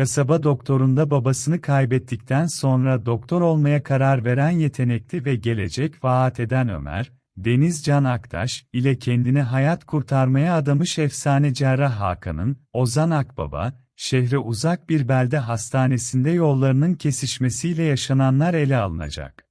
Kasaba doktorunda babasını kaybettikten sonra doktor olmaya karar veren yetenekli ve gelecek vaat eden Ömer, Deniz Can Aktaş ile kendini hayat kurtarmaya adamış efsane cerrah Hakan'ın, Ozan Akbaba, şehre uzak bir belde hastanesinde yollarının kesişmesiyle yaşananlar ele alınacak.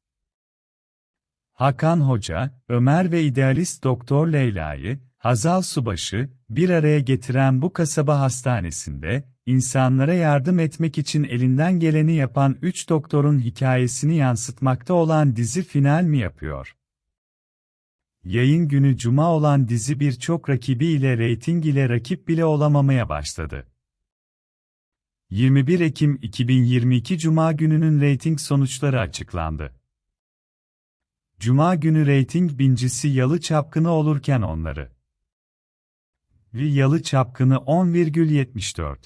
Hakan Hoca, Ömer ve idealist Doktor Leyla'yı, Hazal Subaşı, bir araya getiren bu kasaba hastanesinde, insanlara yardım etmek için elinden geleni yapan üç doktorun hikayesini yansıtmakta olan dizi final mi yapıyor? Yayın günü cuma olan dizi birçok rakibi ile reyting ile rakip bile olamamaya başladı. 21 Ekim 2022 Cuma gününün reyting sonuçları açıklandı. Cuma günü reyting bincisi Yalı Çapkını olurken onları. Ve Yalı Çapkını 10,74.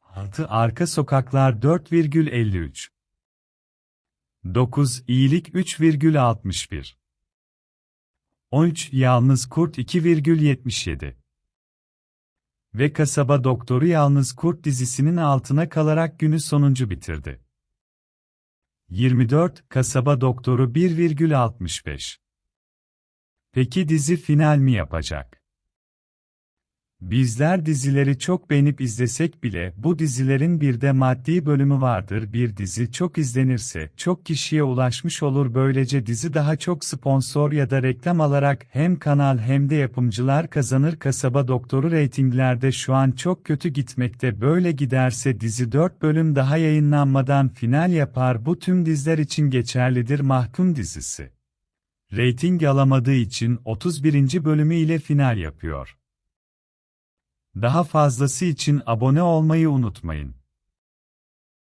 6 Arka Sokaklar 4,53. 9 İyilik 3,61. 13 Yalnız Kurt 2,77. Ve Kasaba Doktoru Yalnız Kurt dizisinin altına kalarak günü sonuncu bitirdi. 24 Kasaba Doktoru 1,65. Peki dizi final mi yapacak? Bizler dizileri çok beğenip izlesek bile bu dizilerin bir de maddi bölümü vardır. Bir dizi çok izlenirse çok kişiye ulaşmış olur böylece dizi daha çok sponsor ya da reklam alarak hem kanal hem de yapımcılar kazanır. Kasaba Doktoru reytinglerde şu an çok kötü gitmekte böyle giderse dizi 4 bölüm daha yayınlanmadan final yapar. Bu tüm diziler için geçerlidir Mahkum dizisi. Reyting alamadığı için 31. bölümü ile final yapıyor. Daha fazlası için abone olmayı unutmayın.